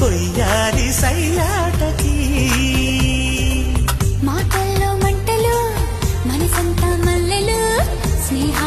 కొయ్యాలి సైలాటకి. మాటల్లో మంటలు మనసంతా మల్లెలు స్నేహ